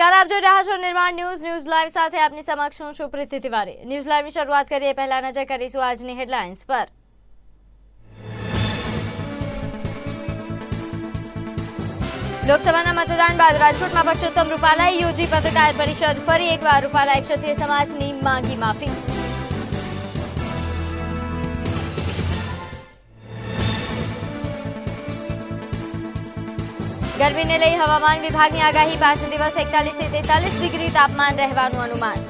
નમસ્કાર, આપ જોઈ રહ્યા છો નિર્માણ ન્યૂઝ ન્યૂઝ લાઈવ સાથે આપની સમક્ષ હું છું પ્રીતિ તિવારી. ન્યૂઝ લાઈવની શરૂઆત કરીએ, પહેલા નજર કરીશું આજની હેડલાઇન્સ પર. લોકસભાના મતદાન બાદ રાજકોટમાં પરસોત્તમ રૂપાલાએ યોજી પત્રકાર પરિષદ ફરી એકવાર રૂપાલા ક્ષત્રિય સમાજની માંગી માફી. ગરમીને લઈ હવામાન વિભાગની આગાહી પાંચ દિવસ, એકતાલીસથી તેતાલીસ ડિગ્રી તાપમાન રહેવાનું અનુમાન.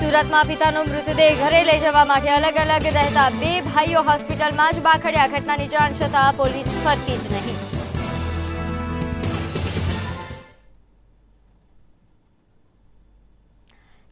સુરતમાં પિતાનો મૃતદેહ ઘરે લઈ જવા માટે અલગ અલગ રહેતા બે ભાઈઓ હોસ્પિટલમાં જ બાખડ્યા. ઘટનાની જાણ છતાં પોલીસ ફરકી જ નહીં.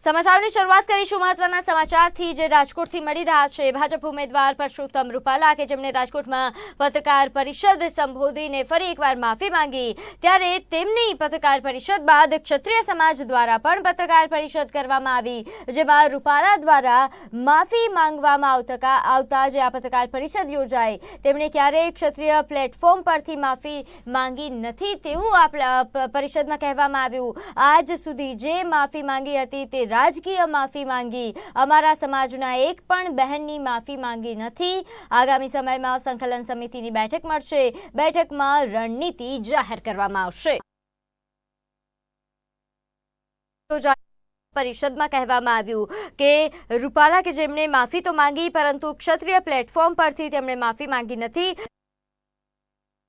સમાચારની શરૂઆત કરીશું મહત્વના સમાચારથી જે રાજકોટથી મળી રહ્યા છે. ભાજપ ઉમેદવાર પરસોત્તમ રૂપાલા કે જેમણે રાજકોટમાં પત્રકાર પરિષદ સંબોધીને ફરી એકવાર માફી માંગી, ત્યારે તેમની પત્રકાર પરિષદ બાદ ક્ષત્રિય સમાજ દ્વારા પણ પત્રકાર પરિષદ કરવામાં આવી, જેમાં રૂપાલા દ્વારા માફી માંગવામાં આવતા આવતા જે આ પત્રકાર પરિષદ યોજાઈ, તેમણે ક્યારેય ક્ષત્રિય પ્લેટફોર્મ પરથી માફી માંગી નથી તેવું આ પરિષદમાં કહેવામાં આવ્યું. આજ સુધી જે માફી માંગી હતી તે રાજકીય માફી માંગી. અમારા સમાજના એક પણ બહેનની માફી માંગી નથી. આગામી સમયમાં સંકલન સમિતિની બેઠક મળશે. બેઠકમાં રણનીતિ જાહેર કરવામાં આવશે. પરિષદમાં કહેવામાં આવ્યું કે રૂપાલા કે જેમણે માફી તો માંગી, પરંતુ ક્ષત્રિય પ્લેટફોર્મ પરથી તેમણે માફી માંગી નથી.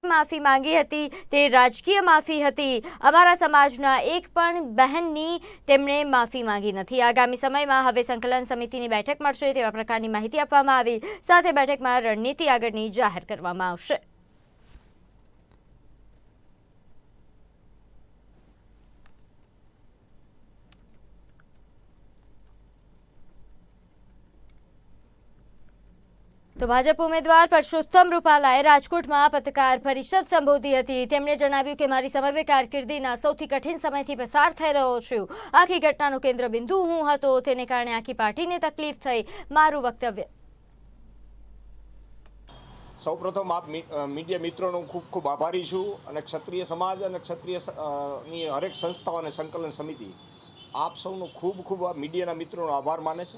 માફી માંગી હતી, તે રાજકીય માફી હતી. અમારા સમાજના એક પણ બહેનની તેમણે માફી માંગી નથી. આગામી સમયમાં હવે સંકલન સમિતિની બેઠક મળશે તેવા પ્રકારની માહિતી આપવામાં આવી. સાથે બેઠકમાં રણનીતિ આગળની જાહેર કરવામાં આવશે. તો ભાજપ ઉમેદવાર પરસોત્તમ રૂપાલાએ રાજકોટમાં પત્રકાર પરિષદ સંબોધી હતી. તેમણે જણાવ્યું કે મારી સમગ્ર કારકિર્દીના સૌથી કઠિન સમયથી પસાર થઈ રહ્યો છું. આખી ઘટનાનું કેન્દ્રબિંદુ હું હતો. તેને કારણે આખી પાર્ટીને તકલીફ થઈ. મારું વક્તવ્ય. સૌપ્રથમ આપ મીડિયા મિત્રોનો ખૂબ ખૂબ આભારી છું અને ક્ષત્રિય સમાજ અને ક્ષત્રિયની હરેક સંસ્થાઓ અને સંકલન સમિતિ, આપ સૌનો ખૂબ ખૂબ મીડિયાના મિત્રોનો આભાર માને છે.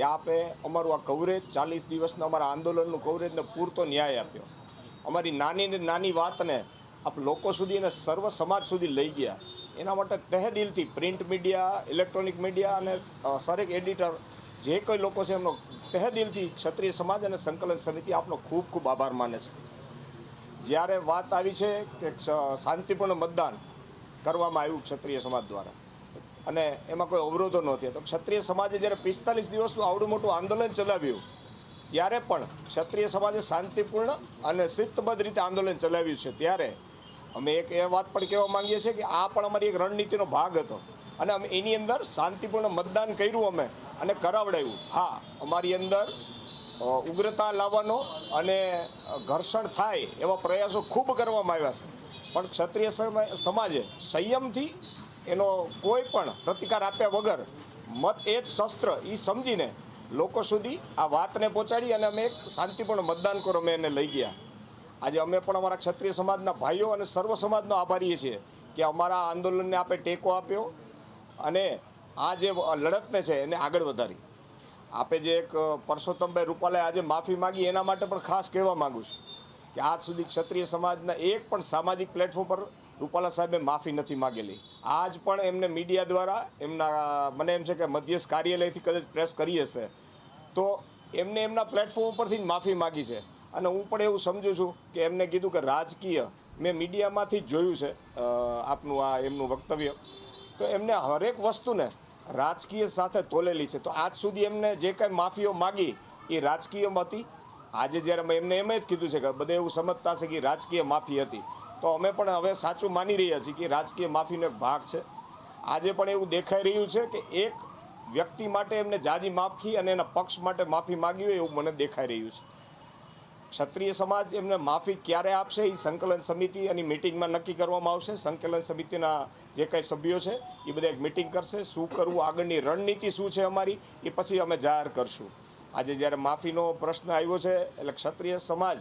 કે આપે અમારું આ કવરેજ ચાલીસ દિવસના અમારા આંદોલનનું કવરેજને પૂરતો ન્યાય આપ્યો. અમારી નાની ને નાની વાતને આપ લોકો સુધી અને સર્વ સમાજ સુધી લઈ ગયા. એના માટે તહે દિલથી પ્રિન્ટ મીડિયા ઇલેક્ટ્રોનિક મીડિયા અને સરેક એડિટર જે કોઈ લોકો છે એમનો તહે દિલથી ક્ષત્રિય સમાજ અને સંકલન સમિતિ આપનો ખૂબ ખૂબ આભાર માને છે. જ્યારે વાત આવી છે કે શાંતિપૂર્ણ મતદાન કરવામાં આવ્યું ક્ષત્રિય સમાજ દ્વારા. અને એમાં કોઈ અવરોધો નહોતી. તો ક્ષત્રિય સમાજે જ્યારે પિસ્તાલીસ દિવસનું આવડું મોટું આંદોલન ચલાવ્યું, ત્યારે પણ ક્ષત્રિય સમાજે શાંતિપૂર્ણ અને શિસ્તબદ્ધ રીતે આંદોલન ચલાવ્યું છે. ત્યારે અમે એક એ વાત પણ કહેવા માંગીએ છીએ કે આ પણ અમારી એક રણનીતિનો ભાગ હતો. અને અમે એની અંદર શાંતિપૂર્ણ મતદાન કર્યું અમે અને કરાવડાવ્યું. હા, અમારી અંદર ઉગ્રતા લાવવાનો અને ઘર્ષણ થાય એવા પ્રયાસો ખૂબ કરવામાં આવ્યા છે. પણ ક્ષત્રિય સમાજે સંયમથી એનો કોઈ પણ પ્રતિકાર આપ્યા વગર મત એ જ શસ્ત્ર એ સમજીને લોકો સુધી આ વાતને પહોંચાડી અને અમે એક શાંતિપૂર્ણ મતદાન કરો, અમે એને લઈ ગયા. આજે અમે પણ અમારા ક્ષત્રિય સમાજના ભાઈઓ અને સર્વ સમાજનો આભારીએ છીએ કે અમારા આંદોલનને આપણે ટેકો આપ્યો અને આ જે લડતને છે એને આગળ વધારી. આપે જે એક પરસોત્તમભાઈ રૂપાલાએ આજે માફી માંગી એના માટે પણ ખાસ કહેવા માગું છું કે આજ સુધી ક્ષત્રિય સમાજના એક પણ સામાજિક પ્લેટફોર્મ પર રૂપાલા સાહેબે માફી નથી માગેલી. આજ પણ એમને મીડિયા દ્વારા એમના, મને એમ છે કે મધ્યસ્થ કાર્યાલયથી કદાચ પ્રેસ કરી હશે. તો એમને એમના પ્લેટફોર્મ ઉપરથી જ માફી માગી છે. અને હું પણ એવું સમજુ છું કે એમને કીધું કે રાજકીય મેં મીડિયામાંથી જ જોયું છે આપનું આ એમનું વક્તવ્ય. તો એમને હરેક વસ્તુને રાજકીય સાથે તોલેલી છે. તો આજ સુધી એમને જે કાંઈ માફીઓ માગી એ રાજકીયમાં હતી. આજે જ્યારે મેં એમને એમ જ કીધું છે કે બધે એવું સમજતા છે કે રાજકીય માફી હતી. તો અમે પણ હવે સાચું માની રહ્યા છીએ કે રાજકીય માફીનો એક ભાગ છે. આજે પણ એવું દેખાઈ રહ્યું છે કે એક વ્યક્તિ માટે એમને જાજી માફી અને એના પક્ષ માટે માફી માગી હોય એવું મને દેખાઈ રહ્યું છે. ક્ષત્રિય સમાજ એમને માફી ક્યારે આપશે એ સંકલન સમિતિ અને મિટિંગમાં નક્કી કરવામાં આવશે. સંકલન સમિતિના જે કાંઈ સભ્યો છે એ બધા એક મિટિંગ કરશે. શું કરવું, આગળની રણનીતિ શું છે અમારી એ પછી અમે જાહેર કરશું. આજે જ્યારે માફીનો પ્રશ્ન આવ્યો છે એટલે ક્ષત્રિય સમાજ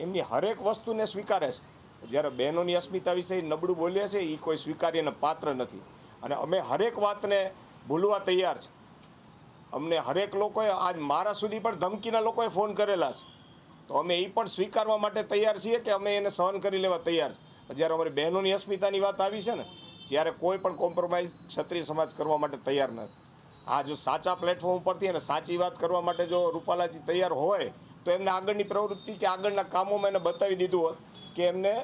એમની હરેક વસ્તુને સ્વીકારે છે. જ્યારે બહેનોની અસ્મિતા વિશે નબળું બોલીએ છે એ કોઈ સ્વીકાર્યને પાત્ર નથી. અને અમે હરેક વાતને ભૂલવા તૈયાર છે. અમને હરેક લોકોએ, આજ મારા સુધી પણ ધમકીના લોકોએ ફોન કરેલા છે. તો અમે એ પણ સ્વીકારવા માટે તૈયાર છીએ કે અમે એને સહન કરી લેવા તૈયાર છે. જ્યારે અમારી બહેનોની અસ્મિતાની વાત આવી છે ને, ત્યારે કોઈ પણ કોમ્પ્રોમાઇઝ ક્ષત્રિય સમાજ કરવા માટે તૈયાર નથી. આ જો સાચા પ્લેટફોર્મ ઉપરથી અને સાચી વાત કરવા માટે જો રૂપાલાજી તૈયાર હોય, તો એમને આગળની પ્રવૃત્તિ કે આગળના કામોમાં એને બતાવી દીધું હોત. કે એમને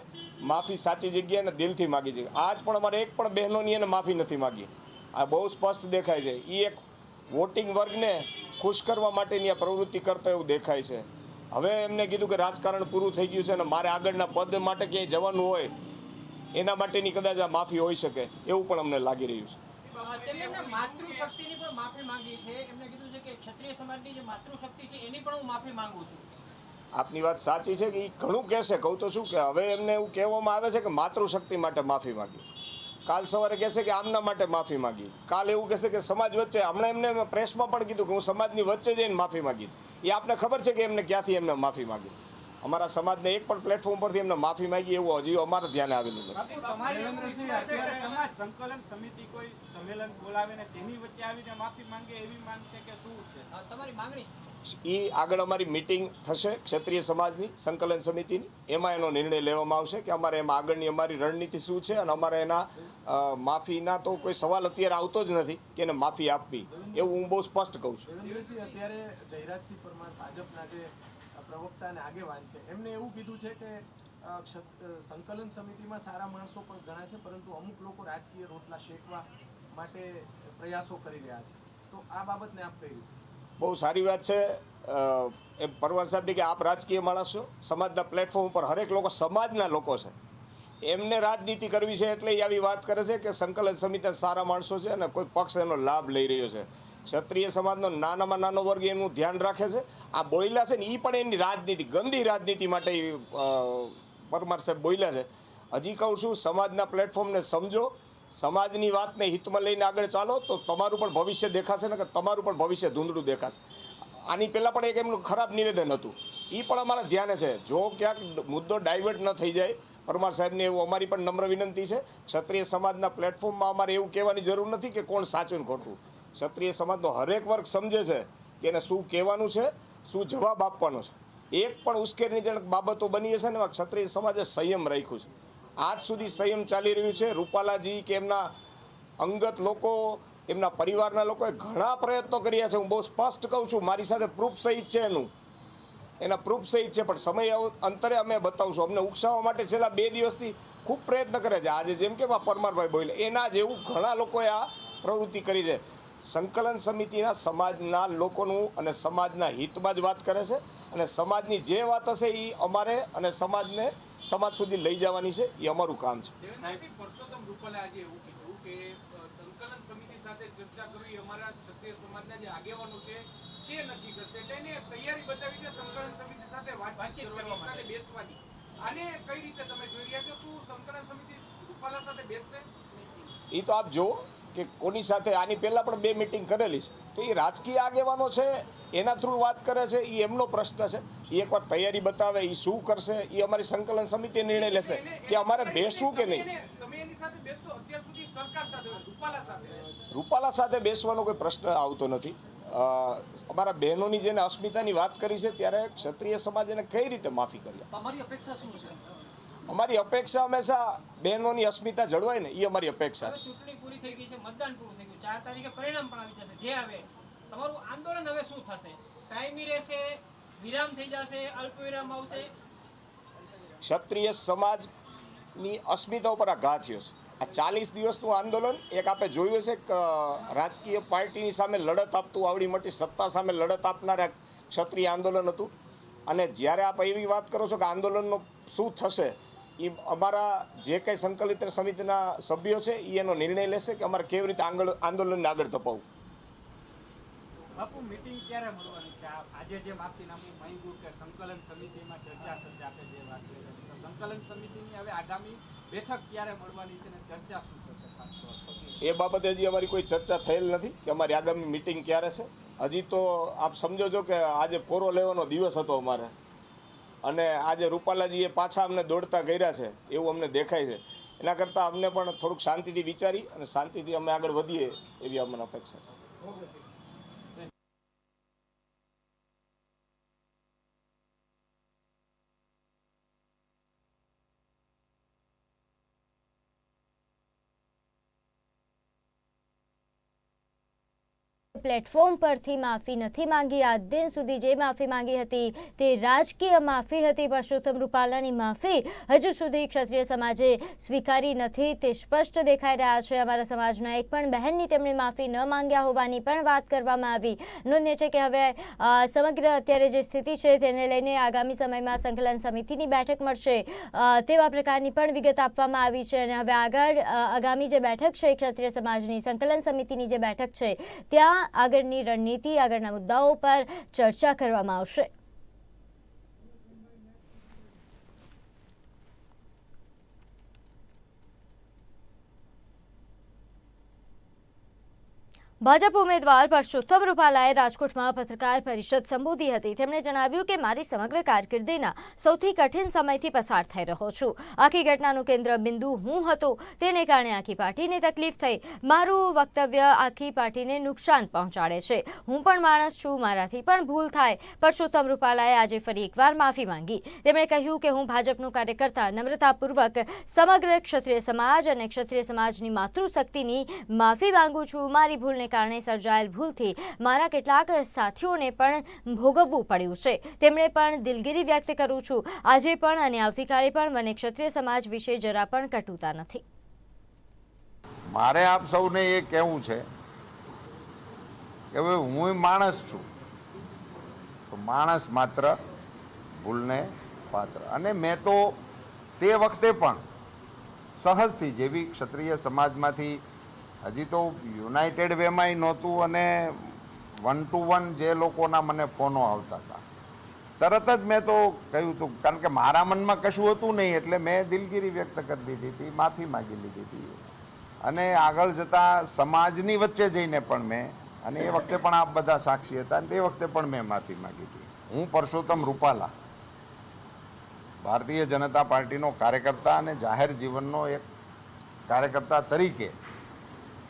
માફી સાચી જગ્યાએ દિલથી માગી છે. આજ પણ અમારે એક પણ બહેનોની એને માફી નથી માગી. આ બહુ સ્પષ્ટ દેખાય છે. એ એક વોટિંગ વર્ગને ખુશ કરવા માટેની આ પ્રવૃત્તિ કરતા એવું દેખાય છે. હવે એમને કીધું કે રાજકારણ પૂરું થઈ ગયું છે અને મારે આગળના પદ માટે ક્યાંય જવાનું હોય, એના માટેની કદાચ આ માફી હોઈ શકે, એવું પણ અમને લાગી રહ્યું છે. માતૃશક્તિની પણ માફી માંગી છે. એમને કીધું છે કે ક્ષત્રિય સમાજની જે માતૃશક્તિ છે, એની પણ હું માફી માંગુ છું. આપની વાત સાચી છે કે એ ઘણું કહેશે. કહું તો શું કે હવે એમને એવું કહેવામાં આવે છે કે માતૃશક્તિ માટે માફી માગી. કાલ સવારે કહેશે કે આમના માટે માફી માગી. કાલ એવું કહેશે કે સમાજ વચ્ચે હમણાં એમને પ્રેસમાં પણ કીધું કે હું સમાજની વચ્ચે જઈને માફી માગી એ આપને ખબર છે કે એમને ક્યાંથી એમને માફી માગી. અમારા સમાજને એક પણ પ્લેટફોર્મ પરથી એમને માફી માંગી એવું હજી અમારા ધ્યાને આવેલું નથી. બાપુ તમારી શું દેવેન્દ્રસિંહ ઈચ્છા છે કે અત્યારે સમાજ સંકલન સમિતિ કોઈ સંમેલન બોલાવે ને તેની વચ્ચે આવીને માફી માંગે એવી માંગ છે કે શું છે? હા, તમારી માંગણી શું છે? એ આગળ અમારી મિટિંગ થશે ક્ષત્રિય સમાજની સંકલન સમિતિની. એમાં એનો નિર્ણય લેવામાં આવશે કે અમારે એમાં આગળની અમારી રણનીતિ શું છે અને અમારે એના માફીના તો કોઈ સવાલ અત્યારે આવતો જ નથી કે એને માફી આપવી. એવું હું બહુ સ્પષ્ટ કહું છું. અત્યારે જયરાજસિંહ પરમાર ભાજપના જે પ્રવક્તા અને આગેવાન છે. એમને એવું કીધું છે કે સંકલન સમિતિમાં સારા માણસો પણ ઘણા છે, પરંતુ અમુક લોકો રાજકીય રોટલા શેકવા માટે પ્રયાસો કરી રહ્યા છે. તો આ બાબતને આપ કહી બહુ સારી વાત છે. એમ પરવાર સાહેબની કે આપ રાજકીય માણસો સમાજના પ્લેટફોર્મ ઉપર હરેક લોકો સમાજના લોકો છે. એમને રાજનીતિ કરવી છે એટલે એ આવી વાત કરે છે કે સંકલન સમિતિ સારા માણસો છે અને કોઈ પક્ષ એનો લાભ લઈ રહ્યો છે. ક્ષત્રિય સમાજનો નાનામાં નાનો વર્ગ એનું ધ્યાન રાખે છે. આ બોયલા છે ને એ પણ એની રાજનીતિ, ગંદી રાજનીતિ માટે પરમાર સાહેબ બોલ્યા છે. હજી કહું છું, સમાજના પ્લેટફોર્મને સમજો. સમાજની વાતને હિતમાં લઈને આગળ ચાલો તો તમારું પણ ભવિષ્ય દેખાશે ને કે તમારું પણ ભવિષ્ય ધૂંધળું દેખાશે. આની પહેલાં પણ એક એમનું ખરાબ નિવેદન હતું. એ પણ અમારા ધ્યાને છે. જો ક્યાંક મુદ્દો ડાયવર્ટ ન થઈ જાય, પરમાર સાહેબને એવું અમારી પણ નમ્ર વિનંતી છે. ક્ષત્રિય સમાજના પ્લેટફોર્મમાં અમારે એવું કહેવાની જરૂર નથી કે કોણ સાચું ને ખોટું. ક્ષત્રિય સમાજનો હરેક વર્ગ સમજે છે કે એને શું કહેવાનું છે, શું જવાબ આપવાનો છે. એક પણ ઉશ્કેરણીજનક બાબતો બની હશે ને એમાં ક્ષત્રિય સમાજે સંયમ રાખ્યું છે. આજ સુધી સંયમ ચાલી રહ્યું છે. રૂપાલાજી કે એમના અંગત લોકો, એમના પરિવારના લોકોએ ઘણા પ્રયત્નો કર્યા છે. હું બહુ સ્પષ્ટ કહું છું, મારી સાથે પ્રૂફ સહિત છે એનું. એના પ્રૂફ સહિત છે, પણ સમય અંતરે અમે બતાવશું. અમને ઉકસાવવા માટે છેલ્લા બે દિવસથી ખૂબ પ્રયત્ન કરે છે. આજે જેમ કે પરમારભાઈ બોલે એના જેવું ઘણા લોકોએ આ પ્રવૃત્તિ કરી છે. સંકલન સમિતિના સમાજના લોકોનું અને સમાજના હિતમાં જ વાત કરે છે અને સમાજની જે વાત હશે એ અમારે અને સમાજને સમાજ સુધી લઈ જવાની છે એ અમારું કામ છે. દેવેન્દ્રસિંહ પરસોત્તમ રૂપાલે આજે એવું કીધું કે અ, સંકલન સમિતિ સાથે ચર્ચા કરવી અમારા ક્ષત્રિય સમાજના જે આગેવાનો છે તે નક્કી કરશે. એટલે એને તૈયારી બતાવી છે સંકલન સમિતિ સાથે વાતચીત કરવાની સાથે બેસવાની. આને કઈ રીતે તમે જોઈ રહ્યા છો? શું સંકલન સમિતિ રૂપાલા સાથે બેસશે? એ તો આપ જુઓ કે કોની સાથે આની પહેલાં પણ બે મિટિંગ કરેલી છે. તો એ રાજકીય આગેવાનો છે એના થ્રુ વાત કરે છે એ એમનો પ્રશ્ન છે. એ એકવાર તૈયારી બતાવે એ શું કરશે એ અમારી સંકલન સમિતિ નિર્ણય લેશે કે અમારે બેસવું કે નહીં. રૂપાલા સાથે બેસવાનો કોઈ પ્રશ્ન આવતો નથી. અમારા બહેનોની જેને અસ્મિતાની વાત કરી છે ત્યારે ક્ષત્રિય સમાજ એને કઈ રીતે માફી કરી તમારી અપેક્ષા શું છે? અમારી અપેક્ષા હંમેશા બહેનોની અસ્મિતા જળવાય ને એ અમારી અપેક્ષા છે. થઈ ગઈ છે, મતદાન પૂરું થઈ ગયું. ચાર તારીખે પરિણામ પણ આવી જશે. જે આવે. તમારું આંદોલન હવે શું થશે? કાયમી રહેશે, વિરામ થઈ જશે અલ્પ આવશે? ક્ષત્રિય સમાજની અસ્મિતા ઉપર આ ઘા થયો છે. આ ચાલીસ દિવસનું આંદોલન એક આપણે જોયું છે કે રાજકીય પાર્ટીની સામે લડત આપતું આવડી મોટી સત્તા સામે લડત આપનાર ક્ષત્રિય આંદોલન હતું. અને જ્યારે આપ એવી વાત કરો છો કે આંદોલનનો શું થશે એ અમારા જે કંઈ સંકલિત સમિતિના સભ્યો છે એ એનો નિર્ણય લેશે કે અમારે કેવી રીતે આંગળ આંદોલનને આગળ ધપાવવું. બાપુ મીટિંગ ક્યારે મળવાની છે? આજે જે માફીનામું માંગ્યું કે સંકલન સમિતિમાં ચર્ચા થશે આપણે જે વાત કરી રહ્યા છીએ. તો સંકલન સમિતિની હવે આગામી બેઠક ક્યારે મળવાની છે ને ચર્ચા શું થશે એ બાબતે હજી અમારી કોઈ ચર્ચા થયેલ નથી કે અમારી આગામી મિટિંગ ક્યારે છે. હજી તો આપ સમજો છો કે આજે પોરો લેવાનો દિવસ હતો અમારે. અને આજે રૂપાલાજીએ પાછા અમને દોડતા કર્યા છે, એવું અમને દેખાય છે. એના કરતાં અમને પણ થોડુંક શાંતિથી વિચારી અને શાંતિથી અમે આગળ વધીએ એવી અમને અપેક્ષા છે. પ્લેટફોર્મ પરથી માફી નથી માંગી. આજ દિન સુધી જે માફી માંગી હતી તે રાજકીય માફી હતી. પરસોત્તમ રૂપાલાની માફી હજુ સુધી ક્ષત્રિય સમાજે સ્વીકારી નથી. તે સ્પષ્ટ દેખાઈ રહ્યા છે. અમારા સમાજના એક પણ બહેનની તેમણે માફી ન માંગ્યા હોવાની પણ વાત કરવામાં આવી. નોંધ્ય છે કે હવે સમગ્ર અત્યારે જે સ્થિતિ છે તેને લઈને આગામી સમયમાં સંકલન સમિતિની બેઠક મળશે તેવા પ્રકારની પણ વિગત આપવામાં આવી છે. અને હવે આગળ આગામી જે બેઠક છે ક્ષત્રિય સમાજની, સંકલન સમિતિની જે બેઠક છે, ત્યાં આગળની રણનીતિ આગળના મુદ્દાઓ પર ચર્ચા કરવામાં આવશે. ભાજપ ઉમેદવાર પરસોત્તમ રૂપાલાએ રાજકોટમાં પત્રકાર પરિષદ સંબોધી હતી. તેમણે જણાવ્યું કે મારી સમગ્ર કારકિર્દીના સૌથી કઠિન સમયથી પસાર થઈ રહ્યો છું. આખી ઘટનાનું કેન્દ્ર બિંદુ હું હતો. તેને કારણે આખી પાર્ટીને તકલીફ થઈ. મારું વક્તવ્ય આખી પાર્ટીને નુકસાન પહોંચાડે છે. હું પણ માણસ છું. મારાથી પણ ભૂલ થાય. પરસોત્તમ રૂપાલાએ આજે ફરી એકવાર માફી માંગી. તેમણે કહ્યું કે હું ભાજપનો કાર્યકર્તા નમ્રતાપૂર્વક સમગ્ર ક્ષત્રિય સમાજ અને ક્ષત્રિય સમાજની માતૃશક્તિની માફી માંગુ છું. મારી ભૂલને કારણે સર્જાયેલ ભૂલથી મારા કેટલાક સાથીઓને પણ ભોગવવું પડ્યું છે. તેમણે પણ દિલગીરી વ્યક્ત કરું છું. આજે પણ અને આવતીકાલે પણ મને ક્ષત્રિય સમાજ વિશે જરા પણ કટુતા નથી. મારે આપ સૌને એ કહેવું છે કે હવે હું માણસ છું. તો માણસ માત્ર ભૂલને પાત્ર. અને મેં તો તે વખતે પણ સહજથી જેવી ક્ષત્રિય સમાજમાંથી હજી તો યુનાઇટેડ વેમાંય નહોતું અને વન ટુ વન જે લોકોના મને ફોનો આવતા હતા. તરત જ મેં તો કહ્યું હતું કારણ કે મારા મનમાં કશું હતું નહીં એટલે મેં દિલગીરી વ્યક્ત કરી દીધી હતી, માફી માગી લીધી હતી. અને આગળ જતાં સમાજની વચ્ચે જઈને પણ મેં, અને એ વખતે પણ આપ બધા સાક્ષી હતા, અને તે વખતે પણ મેં માફી માગી હતી. હું પરસોત્તમ રૂપાલા, ભારતીય જનતા પાર્ટીનો કાર્યકર્તા અને જાહેર જીવનનો એક કાર્યકર્તા તરીકે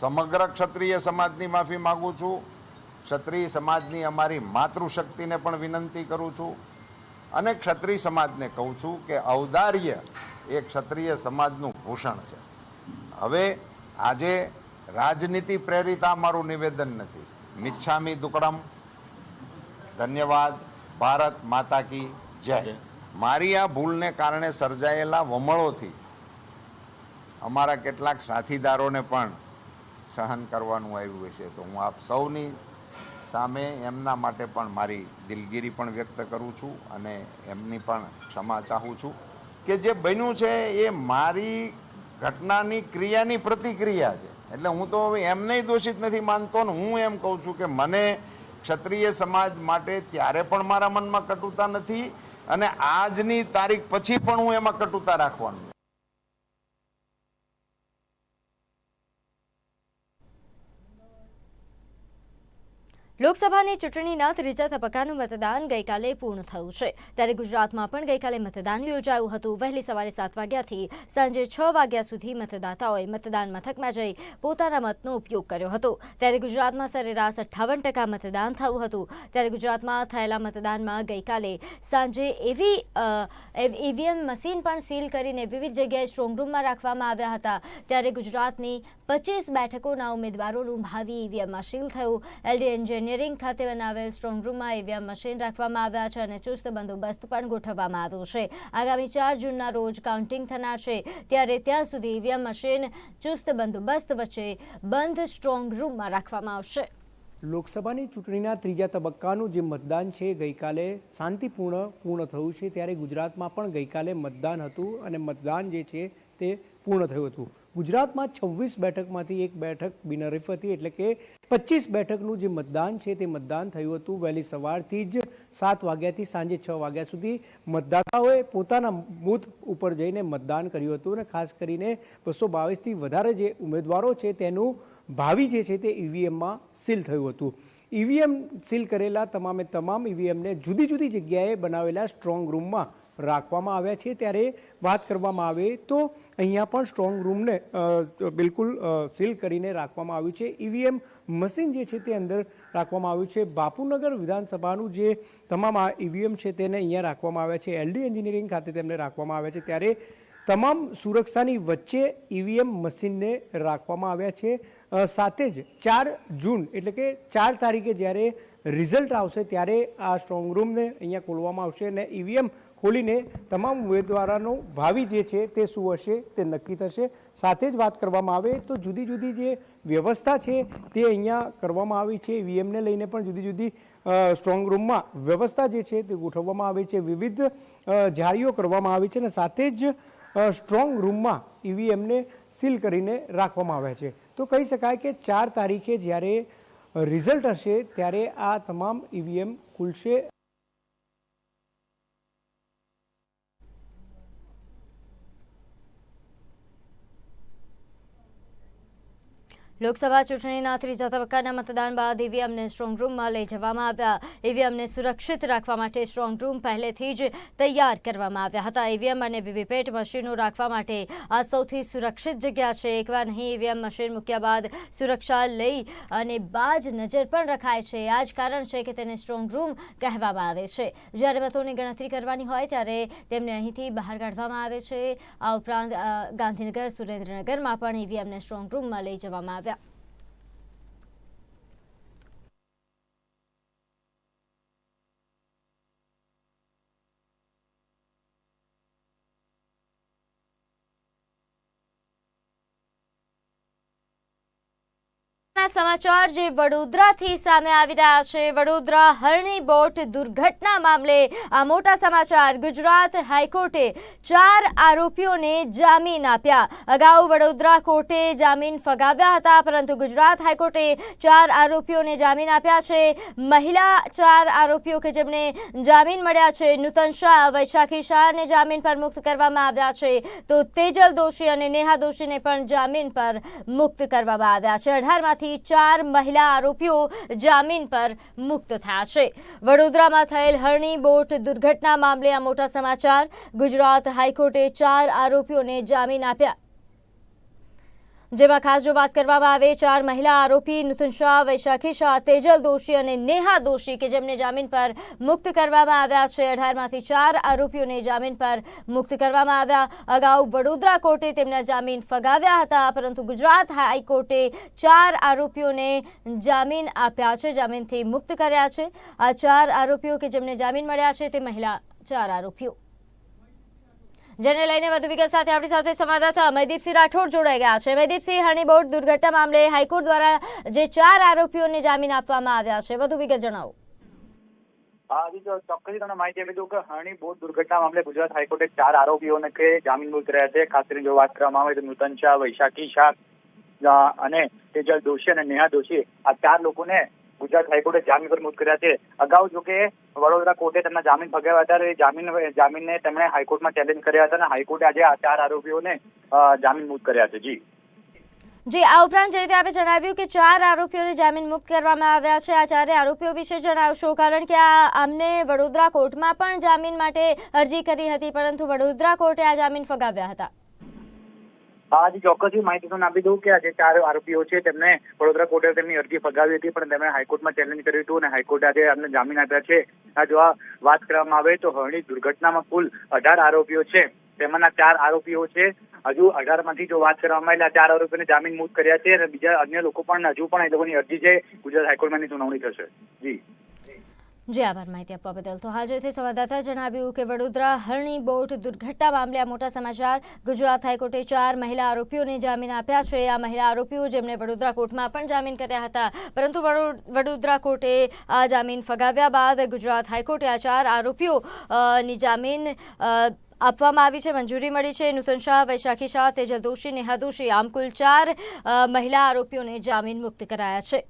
સમગ્ર ક્ષત્રિય સમાજની માફી માગું છું. ક્ષત્રિય સમાજની અમારી માતૃશક્તિને પણ વિનંતી કરું છું અને ક્ષત્રિય સમાજને કહું છું કે ઔદાર્ય એ ક્ષત્રિય સમાજનું ભૂષણ છે. હવે આજે રાજનીતિ પ્રેરિત આ મારું નિવેદન નથી. મિચ્છામી દુકડમ. ધન્યવાદ. ભારત માતા કી જય. મારી આ ભૂલને કારણે સર્જાયેલા વમળોથી અમારા કેટલાક સાથીદારોને પણ સહન કરવાનું આવ્યું હશે. તો હું આપ સૌની સામે એમના માટે પણ મારી દિલગીરી પણ વ્યક્ત કરું છું અને એમની પણ ક્ષમા ચાહું છું કે જે બન્યું છે એ મારી ઘટનાની ક્રિયાની પ્રતિક્રિયા છે. એટલે હું તો હવે એમને દોષિત નથી માનતો ને હું એમ કહું છું કે મને ક્ષત્રિય સમાજ માટે ત્યારે પણ મારા મનમાં કટુતા નથી અને આજની તારીખ પછી પણ હું એમાં કટુતા રાખવાનું નથી. લોકસભાની ચૂંટણીના ત્રીજા તબક્કાનું મતદાન ગઈકાલે પૂર્ણ થયું છે. ત્યારે ગુજરાતમાં પણ ગઈકાલે મતદાન યોજાયું હતું. વહેલી સવારે સાત વાગ્યાથી સાંજે છ વાગ્યા સુધી મતદાતાઓએ મતદાન મથકમાં જઈ પોતાના મતનો ઉપયોગ કર્યો હતો. ત્યારે ગુજરાતમાં સરેરાશ અઠ્ઠાવન ટકા મતદાન થયું હતું. ત્યારે ગુજરાતમાં થયેલા મતદાનમાં ગઈકાલે સાંજે એવી ઈવીએમ મશીન પણ સીલ કરીને વિવિધ જગ્યાએ સ્ટ્રોંગરૂમમાં રાખવામાં આવ્યા હતા. ત્યારે ગુજરાતની પચીસ બેઠકોના ઉમેદવારોનું ભાવિ ઈવીએમમાં સીલ થયું. એલડી એન્જિનિયરિંગ ખાતે બનાવેલ સ્ટ્રોંગરૂમમાં ઈવીએમ મશીન રાખવામાં આવ્યા છે અને ચુસ્ત બંદોબસ્ત પણ ગોઠવવામાં આવ્યો છે. આગામી ચાર જૂનના રોજ કાઉન્ટિંગ થનાર છે. ત્યારે ત્યાં સુધી ઈવીએમ મશીન, ચુસ્ત બંદોબસ્ત વચ્ચે બંધ સ્ટ્રોંગ રૂમમાં રાખવામાં આવશે. લોકસભાની ચૂંટણીના ત્રીજા તબક્કાનું જે મતદાન છે, ગઈકાલે શાંતિપૂર્ણ, પૂર્ણ થયું છે. ત્યારે ગુજરાતમાં પણ ગઈકાલે મતદાન હતું અને મતદાન જે છે તે પૂર્ણ થયું હતું. ગુજરાતમાં છવ્વીસ બેઠકમાંથી એક બેઠક બિનહરીફ હતી એટલે કે પચીસ બેઠકનું જે મતદાન છે તે મતદાન થયું હતું. વહેલી સવારથી જ સાત વાગ્યાથી સાંજે છ વાગ્યા સુધી મતદાતાઓએ પોતાના બૂથ ઉપર જઈને મતદાન કર્યું હતું અને ખાસ કરીને બસો બાવીસથી વધારે જે ઉમેદવારો છે તેનું ભાવિ જે છે તે ઈવીએમમાં સીલ થયું હતું. ઈવીએમ સીલ કરેલા તમામે તમામ ઈવીએમને જુદી જુદી જગ્યાએ બનાવેલા સ્ટ્રોંગ રૂમમાં રાખવામાં આવ્યા છે ત્યારે વાત કરવામાં આવે તો અહીંયા પણ સ્ટ્રોંગ રૂમને બિલકુલ સીલ કરીને રાખવામાં આવ્યું છે. ઈવીએમ મશીન જે છે તે અંદર રાખવામાં આવ્યું છે. બાપુનગર વિધાનસભાનું જે તમામ આ ઈવીએમ છે તેને અહીંયા રાખવામાં આવ્યા છે. એલડી એન્જિનિયરિંગ ખાતે તેમને રાખવામાં આવ્યા છે. ત્યારે તમામ સુરક્ષાની વચ્ચે ઈવીએમ મશીનને રાખવામાં આવ્યા છે. સાથે જ ચાર જૂન એટલે કે ચાર તારીખે જ્યારે રિઝલ્ટ આવશે ત્યારે આ સ્ટ્રોંગ રૂમને અહીંયા ખોલવામાં આવશે અને ઈવીએમ ખોલીને તમામ ઉમેદવારોનો ભાવિ જે છે તે શું હશે તે નક્કી થશે. સાથે જ વાત કરવામાં આવે તો જુદી જુદી જે વ્યવસ્થા છે તે અહીંયા કરવામાં આવી છે. ઈવીએમને લઈને પણ જુદી જુદી સ્ટ્રોંગ રૂમમાં વ્યવસ્થા જે છે તે ગોઠવવામાં આવી છે. વિવિધ જાળીઓ કરવામાં આવી છે અને સાથે જ સ્ટ્રોંગ રૂમમાં ઈવીએમને સીલ કરીને રાખવામાં આવ્યા છે. તો કહી શકાય કે ચાર તારીખે જ્યારે રિઝલ્ટ હશે, ત્યારે આ તમામ ઈવીએમ ખુલશે લોકસભા ચૂંટણીના ત્રીજા તબક્કાના મતદાન બાદ ઈવીએમને સ્ટ્રોંગ રૂમમાં લઈ જવામાં આવ્યા. ઈવીએમને સુરક્ષિત રાખવા માટે સ્ટ્રોંગ રૂમ પહેલેથી જ તૈયાર કરવામાં આવ્યા હતા. ઈવીએમ અને વીવીપેટ મશીનો રાખવા માટે આ સૌથી સુરક્ષિત જગ્યા છે. એકવાર નહીં ઈવીએમ મશીન મૂક્યા બાદ સુરક્ષા લઈ અને બાજ નજર પણ રખાય છે. આ જ કારણ છે કે તેને સ્ટ્રોંગ રૂમ કહેવામાં આવે છે. જ્યારે મતોની ગણતરી કરવાની હોય ત્યારે તેમને અહીંથી બહાર કાઢવામાં આવે છે. આ ઉપરાંત ગાંધીનગર, સુરેન્દ્રનગરમાં પણ ઈવીએમને સ્ટ્રોંગ રૂમમાં લઈ જવામાં આવ્યા. ના સમાચાર જે વડોદરાથી સામે આવી રહ્યા છે. વડોદરા હરણી બોટ દુર્ઘટના મામલે આ મોટા સમાચાર. ગુજરાત હાઈકોર્ટે ચાર આરોપીઓને જામીન આપ્યા. અગાઉ વડોદરા કોર્ટે જામીન ફગાવ્યા હતા, પરંતુ ગુજરાત હાઈકોર્ટે ચાર આરોપીઓને જામીન આપ્યા છે. મહિલા ચાર આરોપીઓ કે જેમને જામીન મળ્યા છે. નૂતન શાહ, વૈશાખી શાહને જામીન પર મુક્ત કરવામાં આવ્યા છે. તો તેજલ દોશી અને નેહા દોશીને પણ જામીન પર મુક્ત કરવામાં આવ્યા છે. અઢારમાંથી ચાર મહિલા આરોપીઓ જામીન પર મુક્ત થયા છે. વડોદરામાં થયેલ હરણી બોટ દુર્ઘટના મામલે આ મોટા સમાચાર. ગુજરાત હાઈકોર્ટે ચાર આરોપીઓને જામીન આપ્યા. જેમાં ખાસ જો વાત કરવામાં આવે, ચાર મહિલા આરોપી નૂતન શાહ, વૈશાખી શાહ, તેજલ દોશી અને નેહા દોશી કે જેમને જામીન પર મુક્ત કરવામાં આવ્યા છે. અઢારમાંથી ચાર આરોપીઓને જામીન પર મુક્ત કરવામાં આવ્યા. અગાઉ વડોદરા કોર્ટે તેમના જામીન ફગાવ્યા હતા, પરંતુ ગુજરાત હાઈકોર્ટે ચાર આરોપીઓને જામીન આપ્યા છે, જામીનથી મુક્ત કર્યા છે. આ ચાર આરોપીઓ કે જેમને જામીન મળ્યા છે, તે મહિલા ચાર આરોપીઓ. જેને લઈને વધુ વિગત સાથે આપણી સાથે સંવાદદાતા અમયદીપસિંહ રાઠોડ જોડાઈ ગયા છે. અમયદીપસિંહ બોટ દુર્ઘટના મામલે હાઈકોર્ટ દ્વારા જે ચાર આરોપીઓને જામીન આપવામાં આવ્યા છે, વધુ વિગત જણાવો. ચોક્કસથી તમને માહિતી આપી દઉં કે હરણી બોટ દુર્ઘટના મામલે ગુજરાત હાઈકોર્ટે ચાર આરોપીઓને કે જામીન મુક્ત રહ્યા છે. ખાસ કરીને જો વાત કરવામાં આવે તો નૂતન શાહ વૈશાખી શાહ અને તેજલ દોશી અને નેહા દોશી આ ચાર લોકોને ગુજરાત હાઈકોર્ટે જામીન પર મુક્ત કર્યા છે. અગાઉ જો કે વડોદરા કોર્ટે તેમના જામીન ફગાવ્યા હતા એ જામીન, જામીનને તેમણે હાઈકોર્ટમાં ચેલેન્જ કર્યા હતા અને હાઈકોર્ટે આજે આ ચાર આરોપીઓને જામીન મુક્ત કર્યા છે. જી. જી, આ ઉપરાંત જે રીતે આપણે જણાવ્યું કે ચાર આરોપીઓને જામીન મુક્ત કરવામાં આવ્યા છે, આ ચારે આરોપીઓ વિશે જણાવશો, કારણ કે આ આમને વડોદરા કોર્ટમાં પણ જામીન માટે અરજી કરી હતી, પરંતુ વડોદરા કોર્ટે આ જામીન ફગાવ્યા હતા. હજી ચોક્કસથી માહિતી તમને આપી દઉં કે આ ચાર આરોપીઓ છે, તેમને વડોદરા કોર્ટે તેમની અરજી ફગાવી હતી, પણ તેમણે હાઈકોર્ટમાં ચેલેન્જ કર્યું હતું અને હાઈકોર્ટે આજે એમને જામીન આપ્યા છે. આ જો વાત કરવામાં આવે તો હરણી દુર્ઘટનામાં કુલ અઢાર આરોપીઓ છે. તેમાંના ચાર આરોપીઓ છે. હજુ અઢારમાંથી જો વાત કરવામાં આવેલા ચાર આરોપીઓને જામીન મુક્ત કર્યા છે અને બીજા અન્ય લોકો પણ હજુ પણ એ લોકોની અરજી છે. ગુજરાત હાઈકોર્ટમાં સુનાવણી થશે. જી. જી, આભાર માહિતી આપવા બદલ. તો હાલ જોઈથી સંવાદદાતા જણાવ્યું કે વડોદરા હરણી બોટ દુર્ઘટના મામલે આ મોટા સમાચાર. ગુજરાત હાઈકોર્ટે ચાર મહિલા આરોપીઓને જામીન આપ્યા છે. આ મહિલા આરોપીઓ જેમણે વડોદરા કોર્ટમાં પણ જામીન કર્યા હતા. પરંતુ વડોદરા કોર્ટે આ જામીન ફગાવ્યા બાદ ગુજરાત હાઈકોર્ટે આ ચાર આરોપીઓની જામીન આપવામાં આવી છે, મંજૂરી મળી છે. નૂતન શાહ, વૈશાખી શાહ, તેજલ દોશી, નેહા દોશી આમ કુલ ચાર મહિલા આરોપીઓને જામીન મુક્ત કરાયા છે.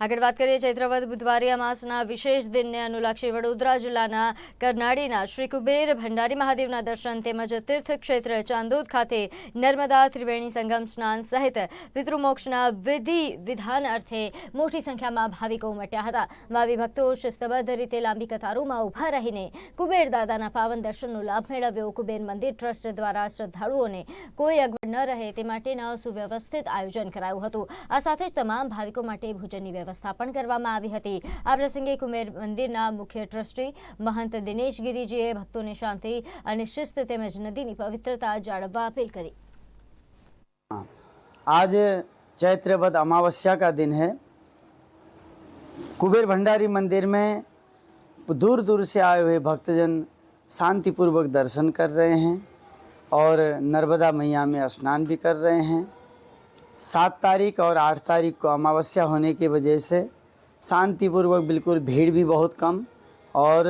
આગળ વાત કરીએ ચૈત્રવદ બુધવારી અમાસના વિશેષ દિનને અનુલક્ષી વડોદરા જિલ્લાના કરનાળીના શ્રી કુબેર ભંડારી મહાદેવના દર્શન તેમજ તીર્થ ક્ષેત્ર ચાંદોદ ખાતે નર્મદા ત્રિવેણી સંગમ સ્નાન સહિત પિતૃમોક્ષના વિધિ વિધાન અર્થે મોટી સંખ્યામાં ભાવિકો ઉમટ્યા હતા. ભાવિ ભક્તો શિસ્તબદ્ધ રીતે લાંબી કતારોમાં ઊભા રહીને કુબેર દાદાના પાવન દર્શનનો લાભ મેળવ્યો. કુબેર મંદિર ટ્રસ્ટ દ્વારા શ્રદ્ધાળુઓને કોઈ અગવડ ન રહે તે માટેના સુવ્યવસ્થિત આયોજન કરાયું હતું. આ સાથે જ તમામ ભાવિકો માટે ભોજનની વ્યવસ્થા પણ કરવામાં આવી હતી આ પ્રસંગે કુબેર મંદિરના મુખ્ય ટ્રસ્ટી મહંત દિનેશ ગિરીજીએ ભક્તોને શાંતિ અને શિસ્ત તેમજ નદીની પવિત્રતા જાળવવા અપીલ કરી आज चैत्र वध अमावस्या का दिन है कुबेर भंडारी मंदिर में दूर दूर से आए हुए भक्तजन शांतिपूर्वक दर्शन कर रहे हैं और नर्मदा मैया में स्नान भी कर रहे हैं सात तारीख और आठ तारीख को अमावस्या होने की वजह से शांतिपूर्वक बिल्कुल भीड़ भी बहुत कम और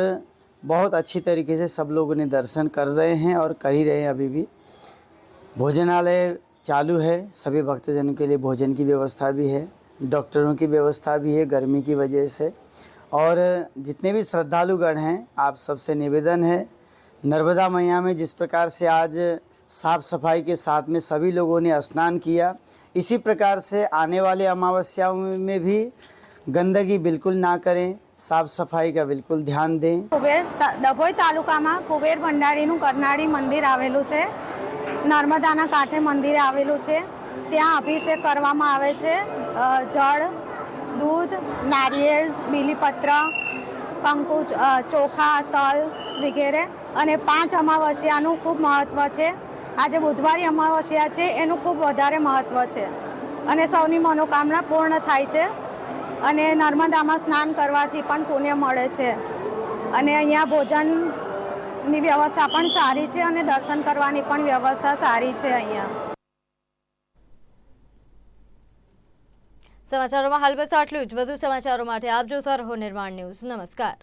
बहुत अच्छी तरीके से सब लोगों ने दर्शन कर रहे हैं और कर ही रहे हैं अभी भी। भोजनालय चालू है, सभी भक्तजनों के लिए भोजन की व्यवस्था भी है, डॉक्टरों की व्यवस्था भी है गर्मी की वजह से। और जितने भी श्रद्धालुगण हैं, आप सबसे निवेदन है, नर्मदा मैया में जिस प्रकार से आज साफ़ सफ़ाई के साथ में सभी लोगों ने स्नान किया इसी प्रकार से आने वाले अमावस्याओं में भी गंदगी बिल्कुल ना करें साफ सफाई का बिल्कुल ध्यान दें કુબેર તા- ડભોઈ તાલુકામાં કુબેર ભંડારીનું કરનાળી મંદિર આવેલું છે નર્મદાના કાંઠે મંદિર આવેલું છે ત્યાં અભિષેક કરવામાં આવે છે અ, જળ દૂધ નારિયેળ બીલીપત્ર કંકુ અ, ચોખા તલ વગેરે અને પાંચ અમાવસ્યાનું ખૂબ મહત્ત્વ છે આજે બુધવારી અમાવસ્યા છે, એનું ખૂબ વધારે મહત્ત્વ છે. અને સૌની મનોકામના પૂર્ણ થાય છે. અને નર્મદામાં સ્નાન કરવાથી પણ પુણ્ય મળે છે. અને અહીંયા ભોજનની વ્યવસ્થા પણ સારી છે અને દર્શન કરવાની પણ વ્યવસ્થા સારી છે અહીંયા. સમાચારોમાં હાલ બસ આટલું જ. વધુ સમાચારો માટે આપ જોતા રહો નિર્માણ ન્યૂઝ. નમસ્કાર.